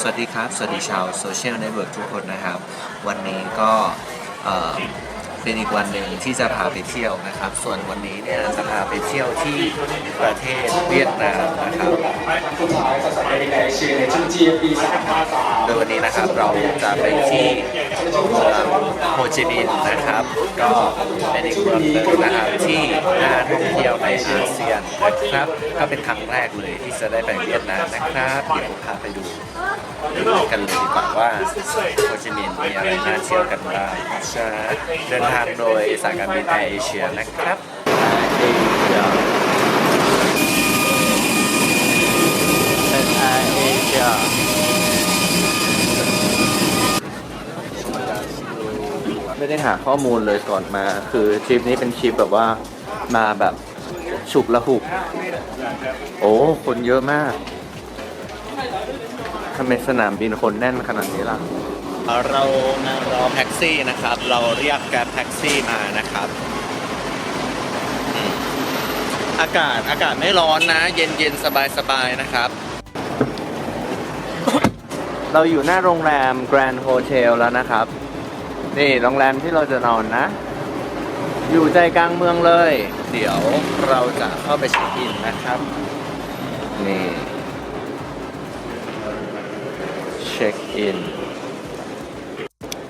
สวัสดีครับ สวัสดีชาวโซเชียลเน็ตเวิร์กทุกคนนะครับ วันนี้ก็เป็นอีกวันหนึ่งที่จะพาไปเที่ยวนะครับ ส่วนวันนี้เนี่ยจะพาไปเที่ยวที่ประเทศเวียดนามนะครับโดยวันนี้นะครับเราจะไปที่โฮจิมินห์นะครับ ก็เป็นอีกเมืองหนึ่งนะครับที่น่าท่องเที่ยวในอาเซียนนะครับ ก็เป็นครั้งแรกเลยที่จะได้ไปเวียดนามนะครับ เดี๋ยวพาไปดู กันเลยดีกว่าว่าโฮจิมินห์มีอะไรน่าเที่ยวกันบ้างจะเดินทางโดยสายการบินแอร์เอเชียนะครับเอเชียเป็นแอร์เอเชียไม่ได้หาข้อมูลเลยก่อนมา คือทริปนี้เป็นทริปแบบว่ามาแบบฉุกละหุก โอ้ คนเยอะมาก ทำไมสนามบินคนแน่นขนาดนี้ล่ะ เรามารอแท็กซี่นะครับ เราเรียกแกร็บแท็กซี่มานะครับอืมอากาศอากาศไม่ร้อนนะ เย็นเย็นสบายสบายๆนะครับ เราอยู่หน้าโรงแรม Grand Hotel แล้วนะครับ นี่โรงแรมที่เราจะนอนนะ อยู่ใจกลางเมืองเลย เดี๋ยวเราจะเข้าไปเช็คอินนะครับ นี่ ช็คอิน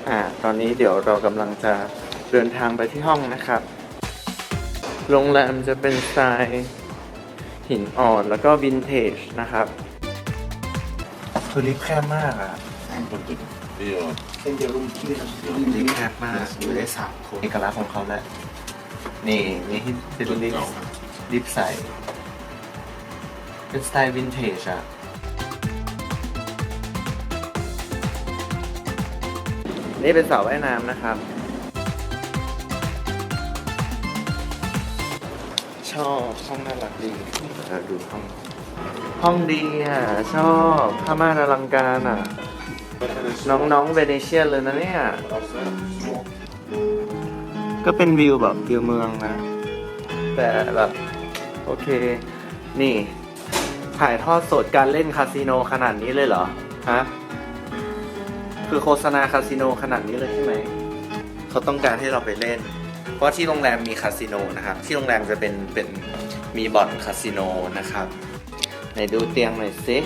อ่าตอนนี้เดี๋ยวเรากำลังจะเดินทางไปที่ห้องนะครับ โรงแรมจะเป็นสไตล์หินอ่อนแล้วก็วินเทจนะครับคือลิฟต์แคบมากอะลิฟต์แคบมากอยู่ได้สามคนเอกลักษณ์ของเขาแหละนี่นี่ที่เป็นลิฟต์ลิฟต์ใสเป็นสไตล์วินเทจอะ นี่เป็นเสาว่ายน้ำนะครับ ชอบห้องน่ารักดีเออดูห้อง ห้องดีอะ ชอบผ้าม่านอลังการอะ น้องๆเวเนเชียเลยนะเนี่ย ก็เป็นวิวแบบวิวเมืองนะ แต่แบบ โอเค นี่ถ่ายทอดสดการเล่นคาสิโนขนาดนี้เลยเหรอ ฮะ คือโฆษณาคาสิโนขนาดนี้เลยใช่ไหม เขาต้องการให้เราไปเล่น เพราะที่โรงแรมมีคาสิโนนะครับ ที่โรงแรมจะเป็นเป็นมีบ่อนคาสิโนนะครับ ไหนดูเตียงหน่อยสิ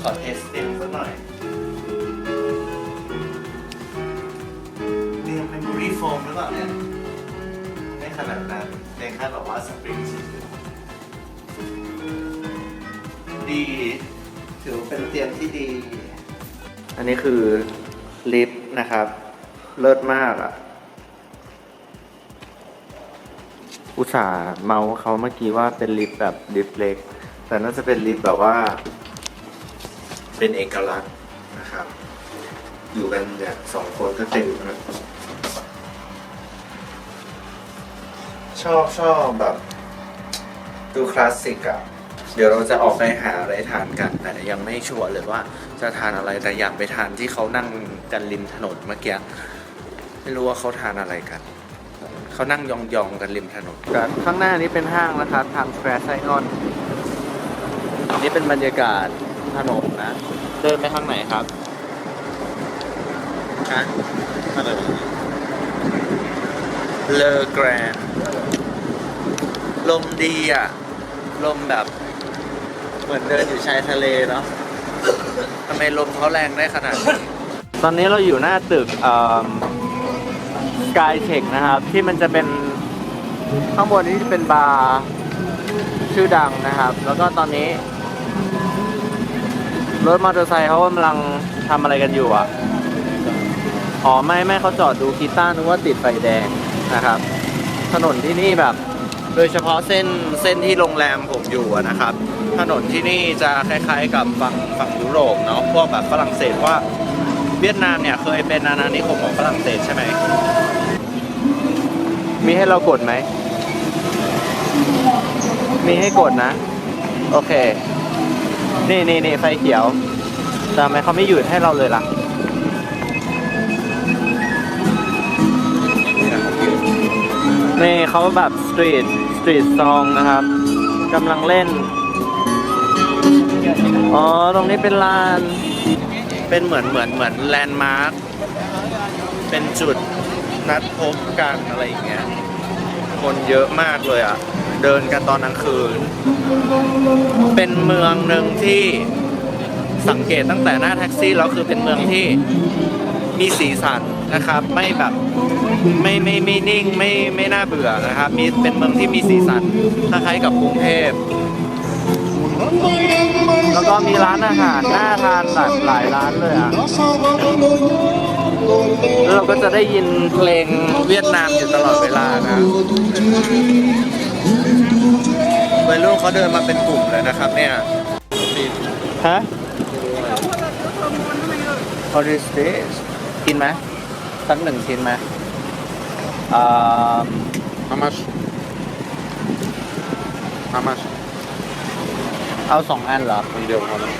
ขอเทสเตียงสักหน่อย เตียงเป็นบรีโฟมหรือเปล่าเนี่ยไม่ขนาดนั้นเตียงแค่แบบว่าสปริงเฉยๆดี ถือว่าเป็นเตียงที่ดี อันนี้คือลิฟต์นะครับ เลิศมากอะอุตส่าห์เมาส์เขาเมื่อกี้ว่าเป็นลิฟต์แบบลิฟต์เล็ก แต่น่าจะเป็นลิฟต์แบบว่า เป็นเอกลักษณ์นะครับ อยู่กันเนี่ยสองคนก็เต็มชอบชอบแบบ ดูคลาสสิกอะ เดี๋ยวเราจะออกไปหาอะไรทานกันแต่ยังไม่ชัวร์เลยว่าจะทานอะไรแต่อยากไปทานที่เขานั่งกันริมถนนเมื่อกี้ไม่รู้ว่าเขาทานอะไรกัน เขานั่งยองๆกันริมถนนข้างหน้านี้เป็นห้างนะครับทางสแควร์ไซออนนี่เป็นบรรยากาศถนนนะ เดินไปทางไหนครับฮะอะไรเลอแกรนลมดีอะ ลมแบบ เหมือนเดินอยู่ชายทะเลเนาะทำไมลมเขาแรงได้ขนาดนี้ตอนนี้เราอยู่หน้าตึกสกายเทคนะครับ ที่มันจะเป็นข้างบนนี้จะเป็นบาร์ชื่อดังนะครับ แล้วก็ตอนนี้ รถมอเตอร์ไซค์เขากำลังทำอะไรกันอยู่อะอ๋อไม่ไม่เขาจอดดูกีตาร์นึกว่าติดไฟแดงนะครับ ถนนที่นี่แบบ โดยเฉพาะเส้นเส้นที่โรงแรมผมอยู่นะครับ ถนนที่นี่จะคล้ายๆกับฝั่งฝั่งยุโรปเนาะพวกแบบฝรั่งเศสว่าเวียดนามเนี่ยเคยเป็นอาณานิคมของฝรั่งเศสใช่ไหม มีให้เรากดไหม มีให้กดนะ โอเค นี่นี่นี่ไฟเขียวแต่ทำไมเขาไม่หยุดให้เราเลยล่ะนี่เขาแบบสตรีท ตรีทซองนะครับกำลังเล่น อ๋อ ตรงนี้เป็นลาน เป็นเหมือนเหมือนเหมือนแลนด์มาร์ค เป็นจุดนัดพบกันอะไรอย่างเงี้ย คนเยอะมากเลยอะ เดินกันตอนกลางคืน เป็นเมืองหนึ่งที่สังเกตตั้งแต่หน้าแท็กซี่แล้วคือเป็นเมืองที่มีสีสัน นะครับ ไม่แบบไม่ไม่ไม่นิ่งไม่ไม่น่าเบื่อนะครับ มีเป็นเมืองที่มีสีสันคล้ายๆกับกรุงเทพแล้วก็มีร้านอาหารน่าทานหลายหลายร้านเลยอะแล้วเราก็จะได้ยินเพลงเวียดนามอยู่ตลอดเวลานะวัยรุ่นเขาเดินมาเป็นกลุ่มเลยนะครับเนี่ยฮะ What is this กินไหม สักหนึ่งชิ้นไหมอ่า How much? How much? เอาสองอันเหรอ คนเดียวพอนะ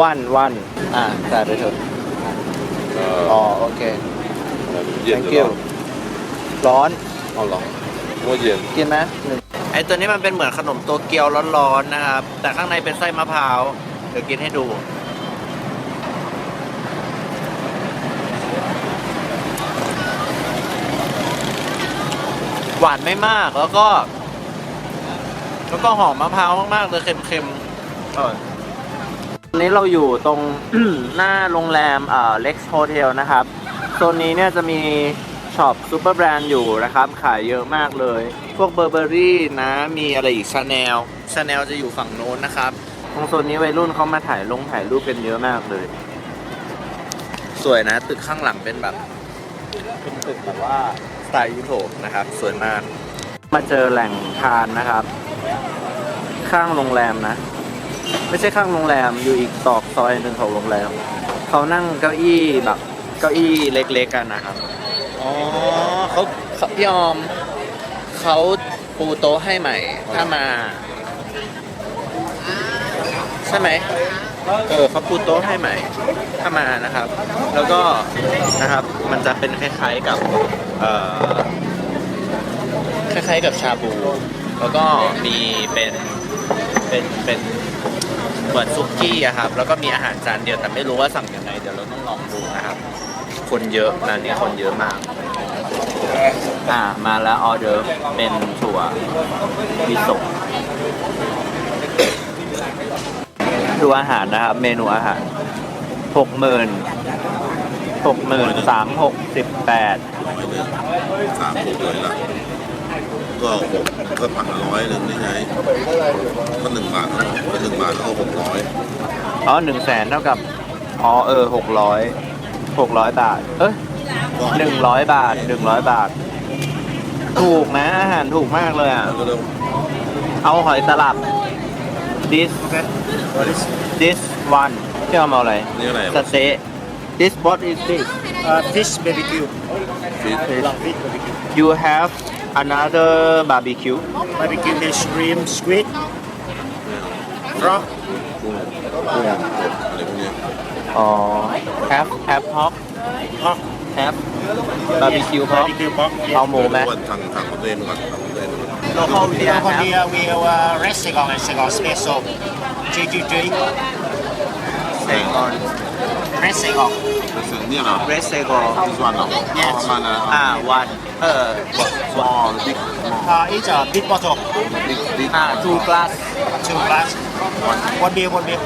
วันวันอ่าจ่ายไปเถอะเออ๋ออโอเค เย็น thank หรือ you ร้อนร้อน เอาเหรอว่าเย็น กินไหมหนึ่งไอตัวนี้มันเป็นเหมือนขนมโตเกียวร้อนๆนะครับ แต่ข้างในเป็นไส้มะพร้าว เดี๋ยวกินให้ดู หวานไม่มาก แล้วก็ แล้วก็หอมมะพร้าวมากๆเลยเค็มๆเออวันนี้เราอยู่ตรง หน้าโรงแรมเอ่อ Lex Hotel นะครับโซนนี้เนี่ยจะมีช็อปซูเปอร์แบรนด์อยู่นะครับ ขายเยอะมากเลย พวกเบอร์เบอรี่นะ มีอะไรอีกชาแนลชาแนลจะอยู่ฝั่งโน้นนะครับ ตรงโซนนี้วัยรุ่นเขามาถ่ายลงถ่ายรูปกันเยอะมากเลย สวยนะ ตึกข้างหลังเป็นแบบ เป็นตึกแบบว่าส ไตล์ยุโรปนะครับสวยมาก มาเจอแหล่งทานนะครับ ข้างโรงแรมนะ ไม่ใช่ข้างโรงแรมอยู่อีกตอกซอยหนึ่งของโรงแรมเขานั่งเก้าอี้แบบเก้าอี้เล็กๆกันนะครับอ๋อเขาเขาพี่ออมเขาปูโต๊ะให้ใหม่ถ้ามา ใช่ไหม เออเขาปูโต๊ะให้ใหม่ถ้ามานะครับ แล้วก็นะครับมันจะเป็นคล้ายๆกับเอ่อคล้ายๆกับชาบู แล้วก็มีเป็นเป็นเป็นเหมือนซุกี้อะครับ แล้วก็มีอาหารจานเดียวแต่ไม่รู้ว่าสั่งยังไงเดี๋ยวเราต้องลองดูนะครับ คนเยอะร้านนี้คนเยอะมากอ่ามาแล้วออเดอร์เป็นถั่วมิโซะ ดูอาหารนะครับ เมนูอาหารหกหมื่นหกหมื่นสามหกสิบแปดสามหกเลยละก็หกก็พันร้อยหนึ่งนี่ไงก็หนึ่งบาทก็หนึ่งบาทแล้วก็หกร้อยอ๋อหนึ่งแสนเท่ากับอ๋อเออหกร้อยหกร้อยบาท เอ้ยก็หนึ่งร้อยบาทหนึ่งร้อยบาท ถูกนะอาหารถูกมากเลยอะก็เริ่มเอาหอยตลับ this this one ที่เอามาเอาอะไร นี่อะไร สเต๊ะ this what is this Uh, fish BBQ. ฟิต Long fish BBQ. you have another barbecue BBQ is shrimp, squid, frog, กุ้งกุ้งกบอะไรพวกเนี้ย อ๋อ have have pork pork. have barbecue pork BBQ pork. เอาหมูไหม ว่าทางทางประเทศก่อนทางประเทศก่อน local beer Over have here we have uh, red Saigon and Saigon special. GGG. Hang on Red Saigon. เนี่ยเหรอ red sego this one เหรอ Yes ประมาณนั้นอ่า one เออ small big Uh, it's a big bottle. big big อ่า two glass Two glass. One beer, one beer.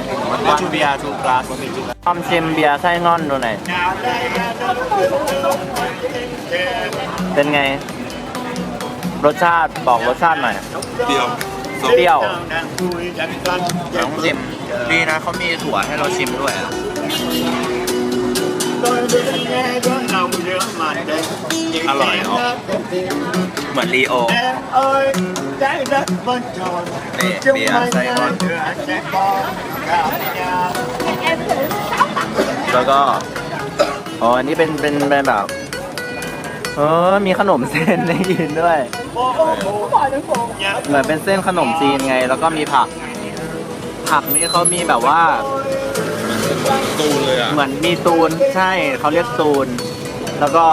one beer two glass ทำชิมเบียร์ไส้งอนดูหน่อยเป็นไง รสชาติบอกรสชาติหน่อย เดียวเปรี้ยว Down, ต้องชิมดีนะเขามีถั่วให้เราชิมด้วยอะอร่อยเนาะเหมือนรีโอนี่เบียร์ไส้งอนแล้วก็อ๋ออันนี้เป็นเป็นเป็นแบบเออมีขนมเส้นให้กินด้วย เหมือนเป็นเส้นขนมจีนไง แล้วก็มีผัก ผักนี่เขามีแบบว่า ตูนเลยอะเหมือนมีตูนใช่เขาเรียกตูน แล้วก็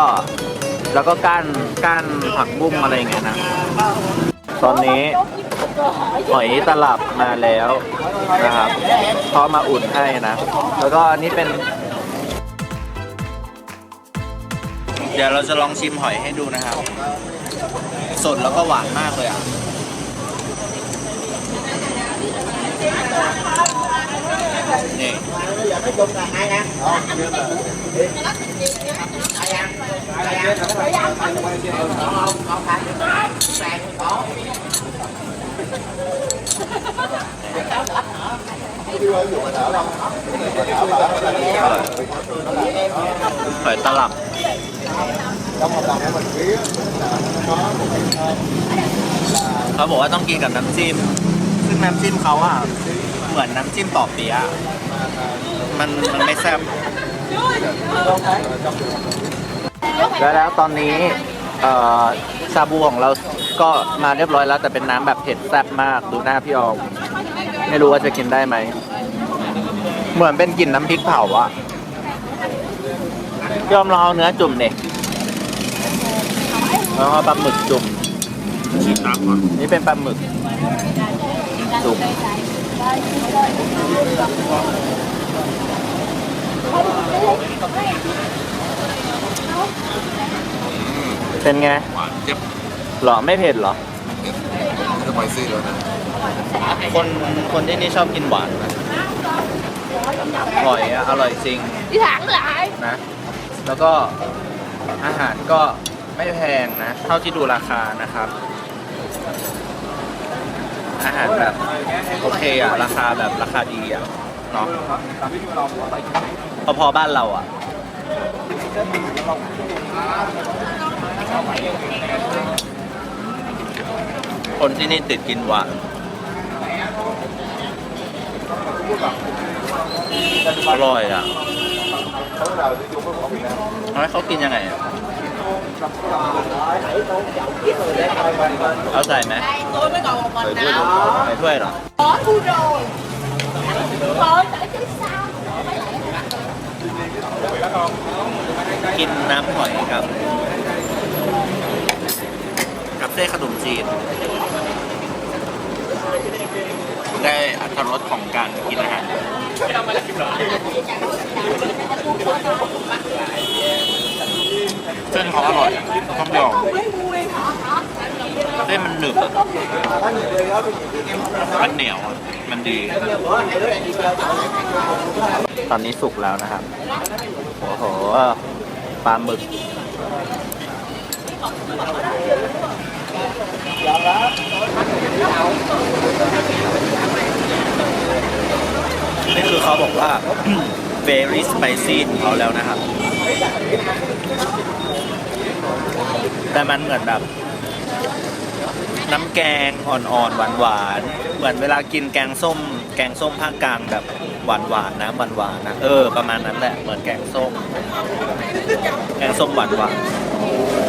แล้วก็ก้านก้านผักบุ้งอะไรอย่างเงี้ยนะ ตอนนี้หอยตลับมาแล้วนะครับเขามาอุ่นให้นะ แล้วก็อันนี้เป็น เดี๋ยวเราจะลองชิมหอยให้ดูนะครับ สดแล้วก็หวานมากเลยอะนี่หอยตลับ เขาบอกว่าต้องกินกับน้ำจิ้ม ซึ่งน้ำจิ้มเขาอะเหมือนน้ำจิ้มปอเปี๊ยะมันมันไม่แซ่บแล้วแล้วตอนนี้เอ่อชาบูของเราก็มาเรียบร้อยแล้ว แต่เป็นน้ำแบบเผ็ดแซ่บมากดูหน้าพี่ออมไม่รู้ว่าจะกินได้ไหม เหมือนเป็นกลิ่นน้ำพริกเผาอะพี่ออมลองเอาเนื้อจุ่มเด็ แล้วเอาปลาหมึกจุ่มชิมน้ำก่อนนี่เป็นปลาหมึกจุ่มเป็นไง หวานเจ็บหรอไม่เผ็ดเหรอสไปซี่แล้วนะคนคนที่นี่ชอบกินหวานนะอร่อยอะอร่อยจริง đi thẳng lại นะ แล้วก็อาหารก็ ไม่แพงนะ เท่าที่ดูราคานะครับ อาหารแบบโอเคอะราคาแบบราคาดีอะเนาะพอพอๆบ้านเราอะคนที่นี่ติดกินหวานอร่อยอะแล้วเขากินยังไงอะ เอาใส่ไหม tôi mới còn một mình nào ใส่ถ้วยเหรอ có thu rồi thôi tại chứ sao กินน้ำหอยกับกับเส้นขนมจีนได้อัตรรสของการกินอาหาร เส้นเขาอร่อยต้องยอมเส้นมันหนึบมันเหนียวมันดี ตอนนี้สุกแล้วนะครับ โอ้โหปลาหมึกนี่คือเขาบอกว่า very spicy ของเขาแล้วนะครับ แต่มันเหมือนแบบ น้ำแกงอ่อนๆหวานๆเหมือนเวลากินแกงส้ม แกงส้มภาคกลางแบบหวานๆน้ำหวานๆนะเออประมาณนั้นแหละเหมือนแกงส้ม แกงส้มหวานๆ